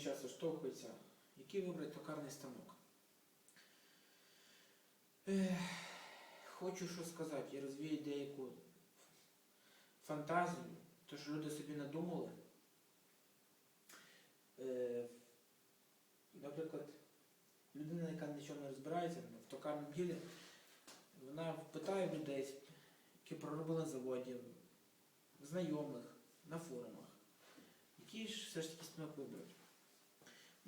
часто штовхуються, який вибрати токарний станок. Хочу що сказати, я розвію деяку фантазію, то що люди собі надумали. Е, наприклад, людина, яка нічого не розбирається в токарному ділі, вона питає людей, які проробили на заводі, знайомих, на форумах, який ж все ж таки станок вибрати.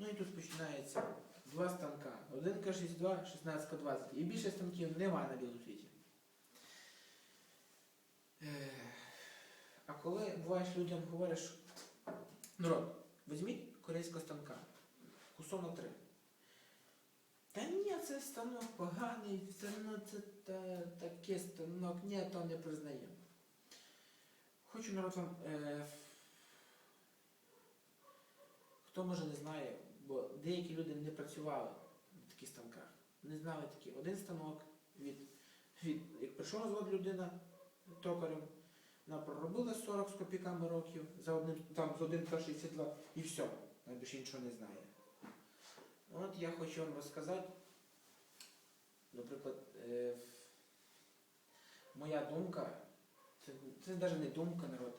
Ну і тут починається два станка. Один К62, 16 К20. І більше станків немає на білому світі. А коли буваєш людям говориш, народ, візьміть корейського станка, кусок на три. Та ні, це станок поганий, це, ну, це та, таке станок, ні, то не признає. Хочу народ вам. Е, хто може не знає, бо деякі люди не працювали на таких станках. Не знали такі. Один станок від, від як прийшов на завод людина токарем, вона проробила 40 з копійками років за одним, там з 1 К62 і все. Вона більше нічого не знає. От я хочу вам розказати, наприклад, е, моя думка, це, це навіть не думка народ,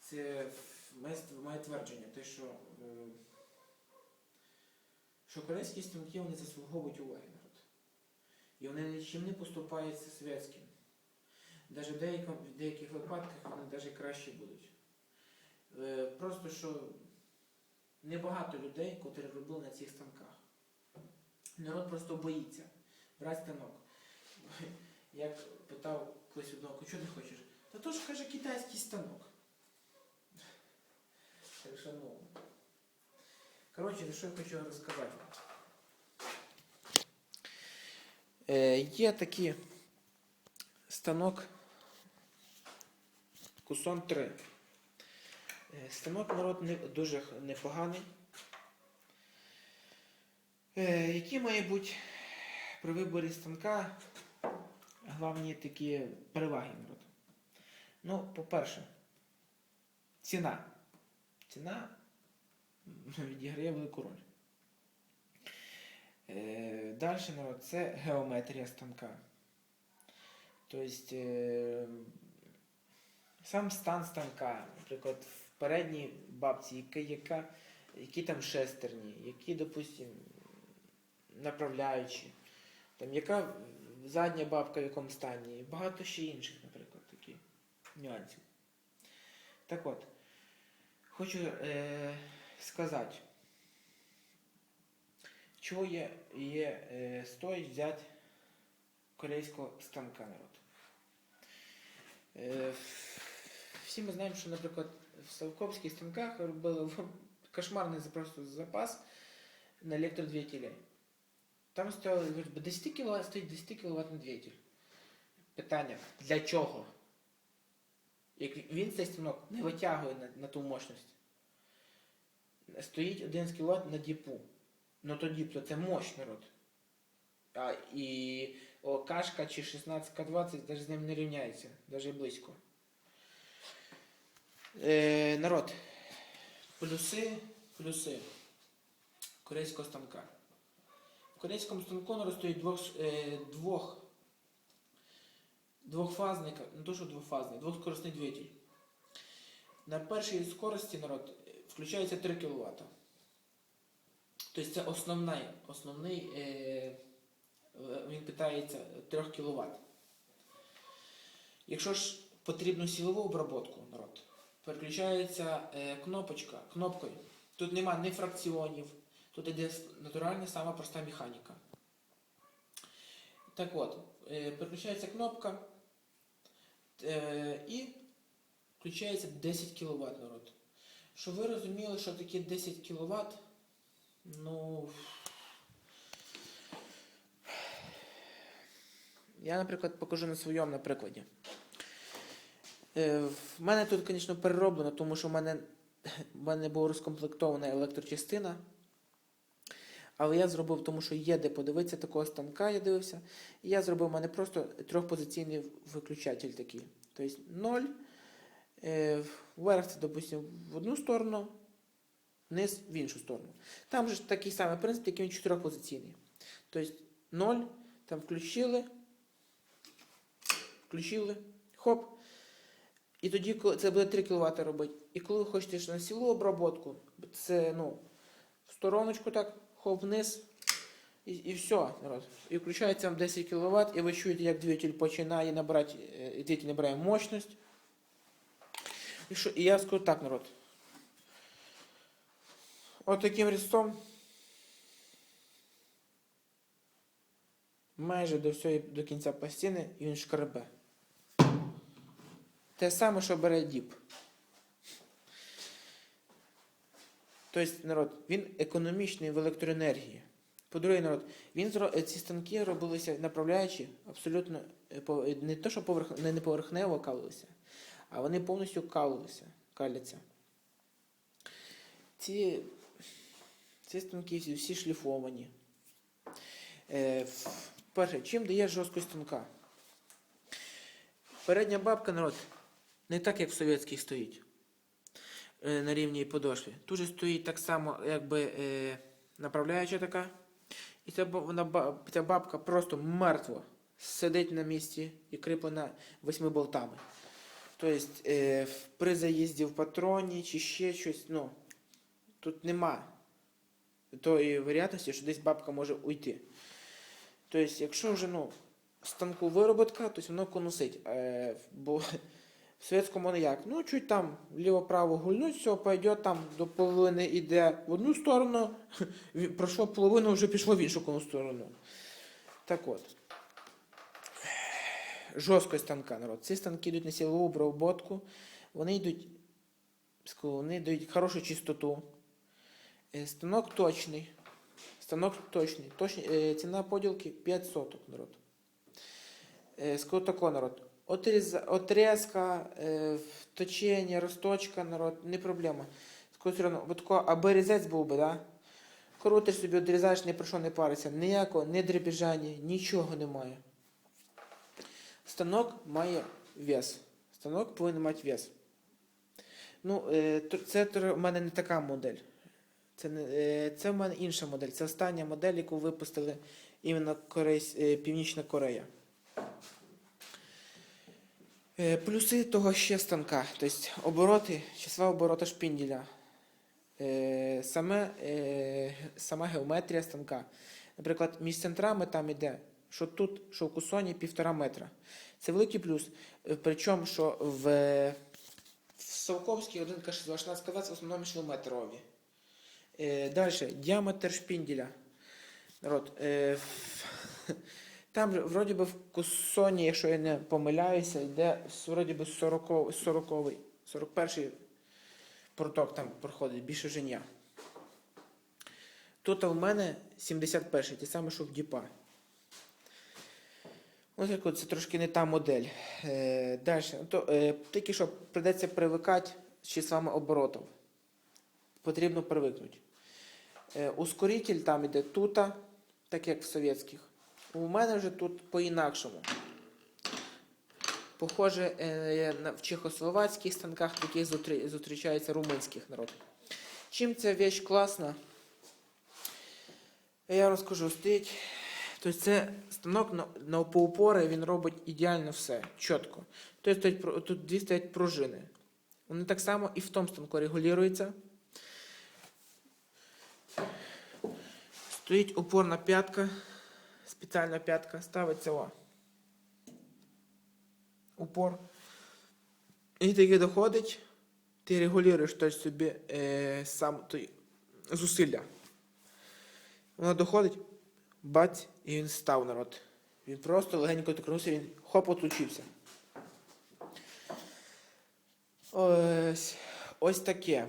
це моє, моє твердження, те, що, е, що корейські станки вони заслуговують уваги народ. І вони нічим не поступаються совєтським. Навіть в деякому- в деяких випадках вони навіть краще будуть. Е, Просто що небагато людей, котрі робили на цих станках. Народ просто боїться брати станок. Як питав колись одного, що ти хочеш? Та то ж каже китайський станок. Так що ну. Коротше, що я хочу розказати. Е, є такий станок Кусон 3. Е, Станок народ дуже непоганий. Е, які має при виборі станка головні такі переваги народ? Ну, по-перше, ціна. Ціна відіграє велику роль. Далі народ, це геометрія станка. Тобто е, сам стан станка, наприклад, в передній бабці, яка, яка, які там шестерні, які, допустим, направляючі, там, яка задня бабка в якому стані, і багато ще інших, наприклад, таких нюансів. Так от, хочу е, сказати, чого є, є е, стоїть взяти корейського станка народ. Е, всі ми знаємо, що, наприклад, в Савковських станках робили кошмарний просто запас на електродвигателі. Там стояли, 10 кВт стоїть 10 кВт двигатель. Питання, для чого? Як він цей станок не витягує на, на ту мощність. Стоїть 11 кВт на діпу. Ну то діп, то це мощ народ. А, і о, кашка чи 16К20 навіть з ним не рівняється, навіть близько. Е, народ, плюси, плюси корейського станка. В корейському станку народ двох, е, двох, двохфазний, не то що двохфазний, двохскоростний двигатель. На першій скорості народ включається 3 кВт. Тобто це основний, основний е, е, він питається 3 кВт. Якщо ж потрібну силову обробку, народ, переключається е, кнопочка, кнопкою. Тут нема ні фракціонів, тут йде натуральна сама проста механіка. Так от, е, переключається кнопка е, і включається 10 кВт народ. Щоб ви розуміли, що таке 10 кВт, ну. Я, наприклад, покажу на своєму на прикладі. Е, В мене тут, звісно, перероблено, тому що в мене, в мене була розкомплектована електрочастина. Але я зробив, тому що є де подивитися такого станка, я дивився. І я зробив у мене просто трьохпозиційний виключатель такий. Тобто 0. Е, вверх це, допустимо, в одну сторону, вниз в іншу сторону. Там же такий самий принцип, який він чотирьохпозиційний. Тобто 0, там включили, включили, хоп. І тоді, це буде 3 кВт робити. І коли ви хочете на сілу обработку, це ну, в стороночку так, хоп вниз. І, і все. І включається вам 10 кВт, і ви чуєте, як двигатель починає набирати, е, двигатель набирає мощність. І, що, і я скажу так, народ. От таким різцом майже до всього до кінця пластини він шкребе. Те саме, що бере діп. Тобто, народ, він економічний в електроенергії. По-друге, народ, він ці станки робилися направляючи абсолютно е, не то, що поверх, не не поверхнево калилися, а вони повністю калилися, каляться. Ці, ці станки всі, шліфовані. Е, перше, чим дає жорсткость станка? Передня бабка, народ, не так, як в совєтських стоїть е, на рівні подошві. Тут же стоїть так само, якби е, направляюча така. І ця, вона, ця бабка просто мертво сидить на місці і кріплена восьми болтами. Тобто при заїзді в патроні чи ще щось, ну, тут нема тої варіантності, що десь бабка може уйти. Тобто, якщо вже ну, станку вироботка, то воно конусить. Е, бо в совєтському воно як? Ну, чуть там ліво-право гульнуть, все, пойде там до половини йде в одну сторону, пройшло половину, вже пішло в іншу сторону. Так от. Жорсткость станка, народ. Ці станки йдуть на силову обробку, вони йдуть, вони дають хорошу чистоту. Е, Станок точний. Станок точний. Точний е, ціна поділки 5 соток, народ. Е, Скажу тако, народ. Отріз, отрезка, е, точення, розточка, народ, не проблема. Скажу бо аби різець був би, да? Крутиш собі, одрізаєш, ні про що не париться. Ніякого, ні дребіжання, нічого немає. Станок має вес. Станок повинен мати вес. Ну, е, це в мене не така модель. Це, е, це в мене інша модель. Це остання модель, яку випустили іменно Корейсь, е, Північна Корея. Плюси того ще станка, тобто обороти, числа оборота шпінділя. Саме, сама геометрія станка. Наприклад, між центрами там іде, що тут, що в кусоні півтора метра. Це великий плюс. Е, Причому, що в, в Совковській 1К16 кВт в основному йшли. Е, Далі, діаметр шпінділя. Народ, е, в- там вроді би в кусоні, якщо я не помиляюся, йде вроді би 40, 40, 41 проток там проходить, більше женя. Тут в мене 71-й, те саме, що в Діпа. Так це трошки не та модель. Е, далі. То, е, тільки що придеться привикати з числами оборотів. Потрібно привикнути. Е, ускоритель там іде тута, так як в совєтських. У мене вже тут по-інакшому. Похоже, е, в чехословацьких станках таких зустрічається румунських народ. Чим ця вещь класна? Я розкажу, стоїть. Тобто це станок на, на по упори, він робить ідеально все, чітко. Тобто тут дві стоять пружини. Вони так само і в тому станку регулюються. Стоїть упорна п'ятка, спеціальна п'ятка, ставиться о. Упор. І таки доходить, ти регулюєш той собі е, сам той зусилля. Воно доходить, бать, і він став народ. Він просто легенько торкнувся, він хоп отлучився. Ось, ось таке.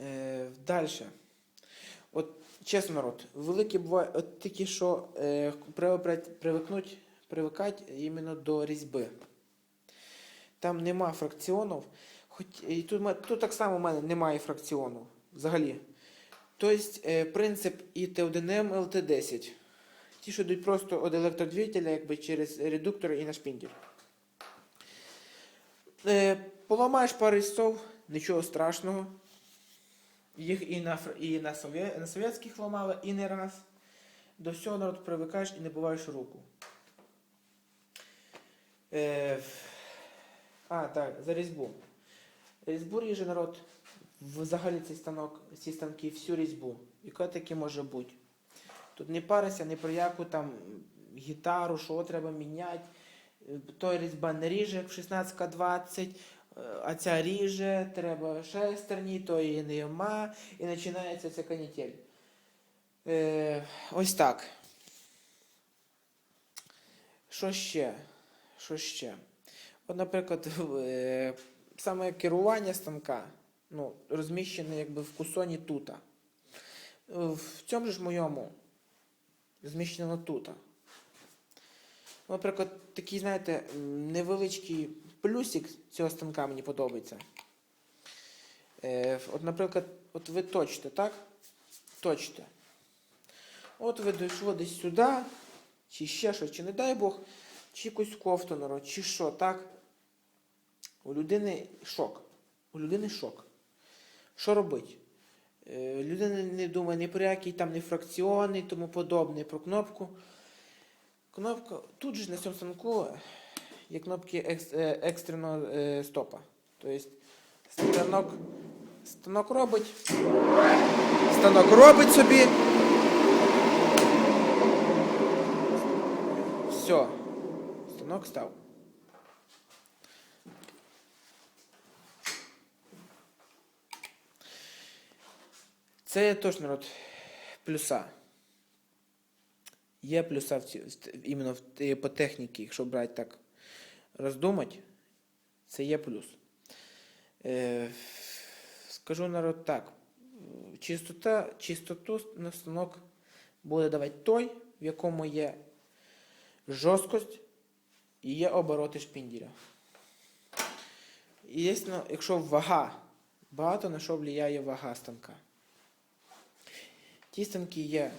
Е, Далі. От, чесно, народ, великі буває, от такі, що е, привикнуть, привикати іменно до різьби. Там нема фракціонів. Хоч, і тут, тут так само в мене немає фракціону взагалі. Тобто е, принцип і Т1М, ЛТ10. Ті, що йдуть просто від електродвигателя, якби через редуктор і на шпіндель. Е, поламаєш пару різцов, нічого страшного. Їх і на, і на, совє, на совєтських ламали, і не раз. До всього народ привикаєш і не буваєш руку. Е, а, так, за різьбу. Різьбу ріже народ взагалі цей станок, ці станки, всю різьбу. Яка таке може бути? Тут не парися ні про яку там гітару, що треба міняти. Той різьба не ріже, як в 16-20, а ця ріже, треба шестерні, то її нема, і починається ця канітель. Е, ось так. Що ще? Що ще? От, наприклад, е, саме керування станка ну, розміщене якби в кусоні тута. В цьому ж моєму зміщено тута. Наприклад, такий, знаєте, невеличкий плюсик цього станка мені подобається. Е, от, наприклад, от ви точите, так? Точите. От ви дійшло десь сюди, чи ще щось, чи не дай Бог, чи якусь кофту народ, чи що, так? У людини шок. У людини шок. Що робить? Е, людина не думає ні про який там ні фракціони тому подобне, про кнопку. Кнопка тут же на цьому станку є кнопки е, екстреного е, стопа. Тобто станок, станок робить. Станок робить собі. Все. Станок став. Це теж народ плюса. Є плюса в ці, іменно в, по техніці, якщо брати так роздумати, це є плюс. Е, скажу народ так. Чистота, чистоту на станок буде давати той, в якому є жорсткость і є обороти шпінділя. І Єсно, якщо вага, багато на що впливає вага станка. Ті станки є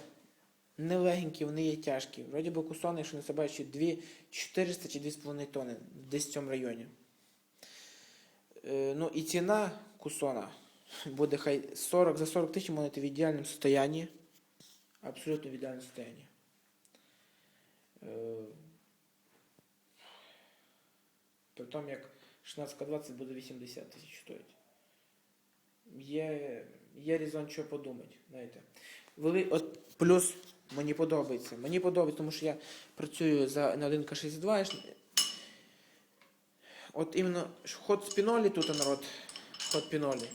нелегенькі, вони є тяжкі. Вроді би кусони, якщо не себе, чи 2, 400 чи 2,5 тонни, десь в цьому районі. Е, ну і ціна кусона буде хай 40, за 40 тисяч можете в ідеальному стані. Абсолютно в ідеальному. Е, при тому, як 16К20 буде 80 тисяч стоїть. Є, є резон, що подумати, знаєте. Вели, от плюс мені подобається. Мені подобається, тому що я працюю за, на 1К62. От іменно ход спінолі тут народ, ход пінолі,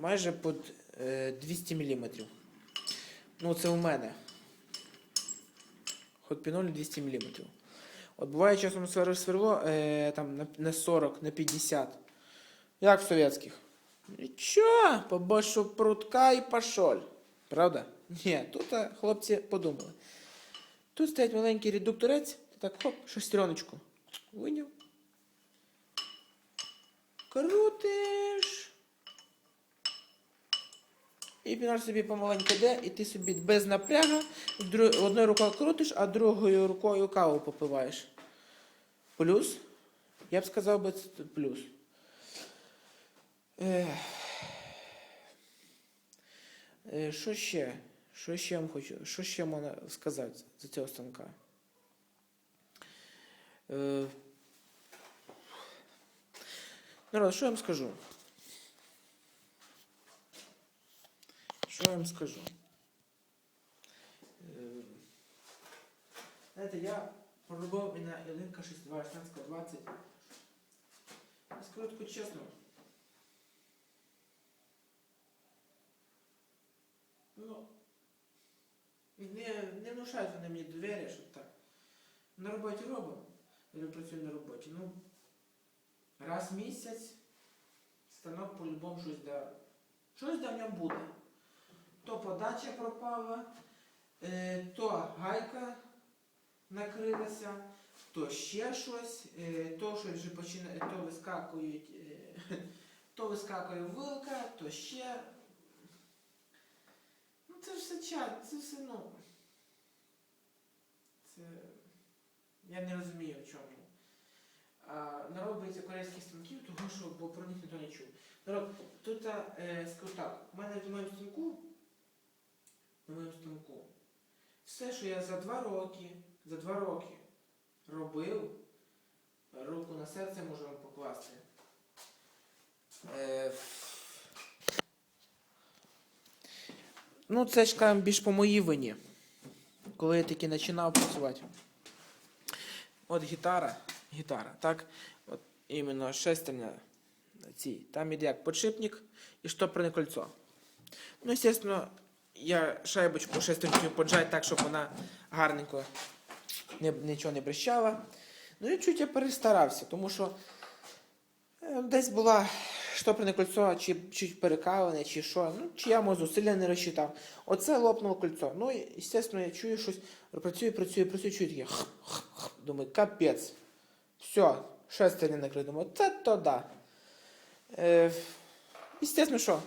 майже під е, 200 мм. Ну, це у мене. Ход пінолі 200 мм. От буває часом сверло, сверло е, там на, на 40, на 50. Як в совєтських. Нічого, побольше прутка і пошоль. Правда? Ні, тут хлопці подумали. Тут стоять маленький редукторець, так хоп, шестереночку. Виняв. Крутиш. І пінар собі помаленьку йде, і ти собі без напряга одною рукою крутиш, а другою рукою каву попиваєш. Плюс. Я б сказав би це плюс. Ех. Е, Що ще? Що ще я вам хочу? Що ще можна сказати за цього станка? Е, Народ, що я вам скажу? Що я вам скажу? Е, Знаєте, я проробив і на Ілинка 62, 16, 20. Я скажу чесно. Ну, не, не внушають вони мені довір'я, що так. На роботі робимо. Я працюю на роботі. Ну, раз в місяць станок по-любому щось да. Щось да в ньому буде. То подача пропала, е, то гайка накрилася, то ще щось, е, то щось вже починає, то вискакують, е, то вискакує вилка, то ще. Це все чат, це все, ну. Це. Я не розумію в чому. А народ боїться корейських станків, тому що бо про них ніхто не чув. Народ, тут е, скажу так, у мене на моєму станку, на моєму станку, все, що я за два роки, за два роки робив, руку на серце можу вам покласти. Е, ну, це ж кажемо більш по моїй вині. Коли я таки починав працювати. От гітара, гітара, так? От іменно шестерня ці. Там іде як подшипник і штопорне кольцо. Ну, звісно, я шайбочку шестерню поджать так, щоб вона гарненько не, нічого не брещала. Ну і чуть я перестарався, тому що е, десь була штопорне кольцо, чи чуть перекалене, чи що. Ну, чи я може зусилля не розчитав. Оце лопнуло кольцо. Ну, і, звісно, я чую щось, працюю, працюю, працюю, чую таке. х-х-х. Думаю, капець. Все, шестерня накрив. Думаю, це то да. Е, естественно, що?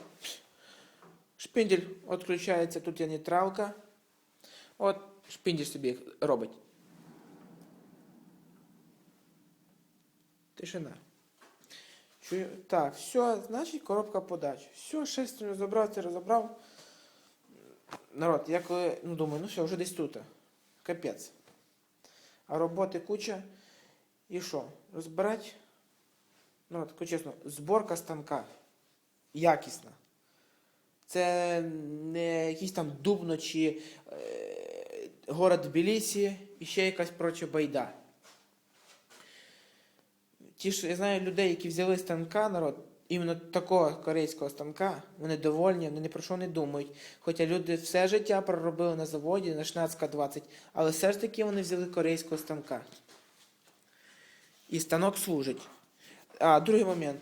Шпиндель відключається, тут є нейтралка. От шпиндель собі робить. Тишина. Чую. Так, все, значить коробка подач. Все, шестерню забрав, це розібрав. Народ, я коли, ну думаю, ну все, вже десь тут. Капець. А роботи куча. І що? Розбирати? Ну, от, чесно, зборка станка. Якісна. Це не якийсь там Дубно чи е, город Тбілісі і ще якась проча байда. Ті ж, я знаю людей, які взяли станка, народ, іменно такого корейського станка, вони довольні, вони ні про що не думають. Хоча люди все життя проробили на заводі на Шнацька 20, але все ж таки вони взяли корейського станка. І станок служить. А, другий момент.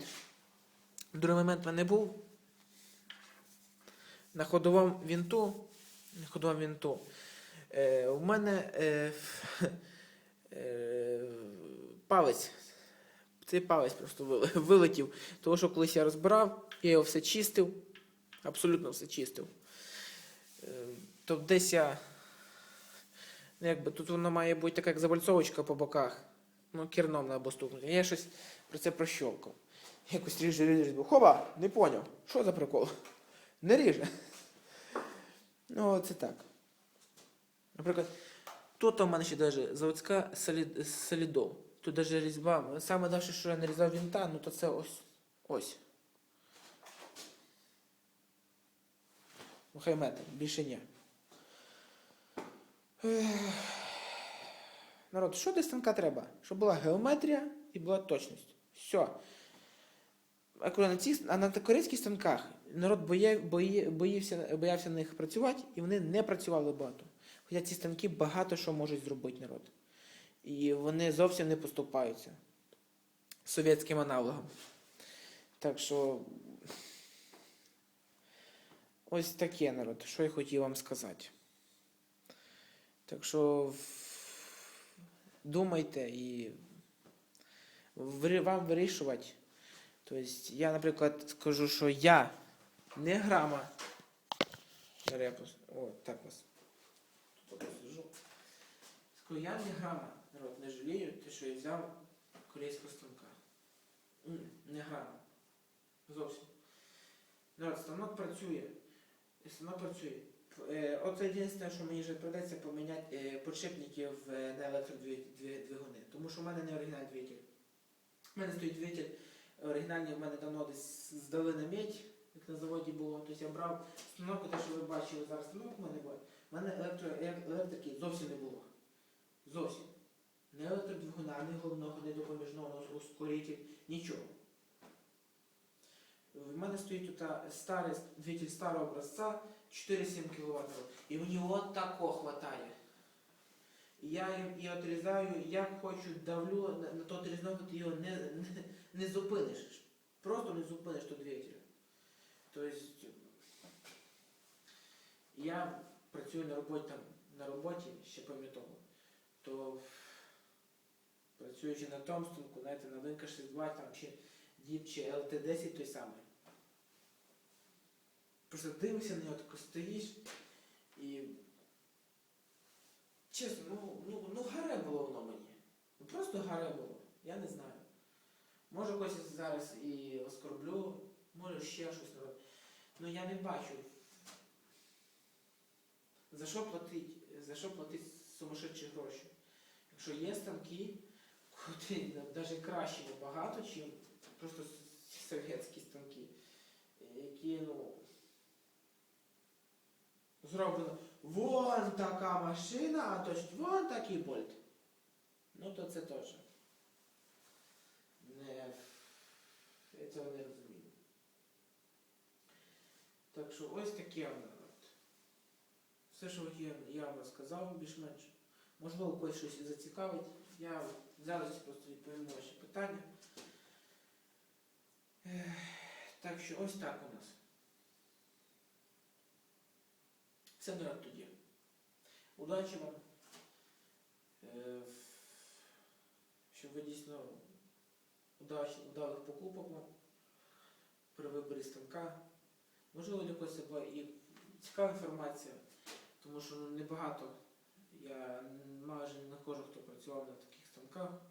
Другий момент в мене був. На ходовому вінту. На ходовому вінту. Е, у мене е, е, палець. Цей палець просто вилетів. Тому що колись я розбирав, я його все чистив. Абсолютно все чистив. Тобто десь я. ну, Якби тут воно має бути така як завальцовочка по боках. Ну, керном треба стукнути. Я щось про це прощовкав. Якось ріже ріже. Хоба, не поняв. Що за прикол? Не ріже. Ну, це так. Наприклад, тут у мене ще даже заводська солід, солідол. Тут даже різьба. Саме далі, що я нарізав вінта, ну то це ось. Ось. Ну, хай метр, більше ні. Народ, що для станка треба? Щоб була геометрія і була точність. Все. А на цих, а на корейських станках народ боє, бої, боївся, боявся на них працювати, і вони не працювали багато. Хоча ці станки багато що можуть зробити народ. І вони зовсім не поступаються совєтським аналогом. Так що ось таке народ, що я хотів вам сказати. Так що думайте і вам вирішувати. Тобто я, наприклад, скажу, що я не грама. О, так вас. Тут посажу. Скажу, я не грама, народ, не жалію, те, що я взяв корейського станка. М, Не грама. Зовсім. Народ, станок працює. Станок працює. Е, Оце єдине, що мені вже придеться поміняти е, подшипники е, на електродвигуни. Тому що в мене не оригінальний двигатель. У мене стоїть двигатель оригінальний, в мене давно десь здали на медь, як на заводі було. Тобто я брав станок, те, що ви бачили зараз станок у мене був. У мене е- електрики зовсім не було. Зовсім. Не електродвигуна, не головного, не допоміжного, ускоритель, нічого. В мене стоїть тут старий двигатель старого образця 4-7 кВт. І мені от тако хватає. Я їм і отрізаю, як хочу, давлю на, на той різновид, ти його не, не, не зупиниш. Просто не зупиниш той двигатель. Тобто я працюю на роботі там, на роботі ще того, то працюючи на тому станку, знаєте, на Винка 62 там, чи Діп, чи ЛТ-10 той самий. Просто дивишся на нього, тако стоїш і. Чесно, ну, ну, ну гаре було воно мені. Ну просто гаре було. Я не знаю. Може когось зараз і оскорблю, може ще щось народ. Ну я не бачу. За що платить, за що платить сумасшедші гроші? Якщо є станки, куди навіть краще набагато, ніж просто совєтські станки, які, ну, зроблено вон така машина, а то вон такий больт. Ну то це теж. Не, я цього не розумію. Так що ось таке воно. Все, що я, вам розказав, більш-менш. Можливо, когось щось зацікавить. Я зараз просто відповім на ваші питання. Так що ось так у нас. Все народ тоді. Удачі вам. Е, Щоб ви дійсно удалих покупок вам при виборі станка. Можливо, для когось була і цікава інформація, тому що ну, небагато. Я майже не знаходжу, хто працював на таких станках.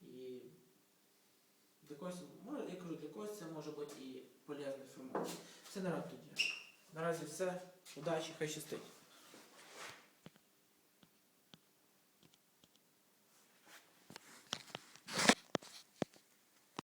І для когось, може, я кажу, для когось це може бути і полезна інформація. Це народ тоді. Наразі все. Удачі, хай щастить.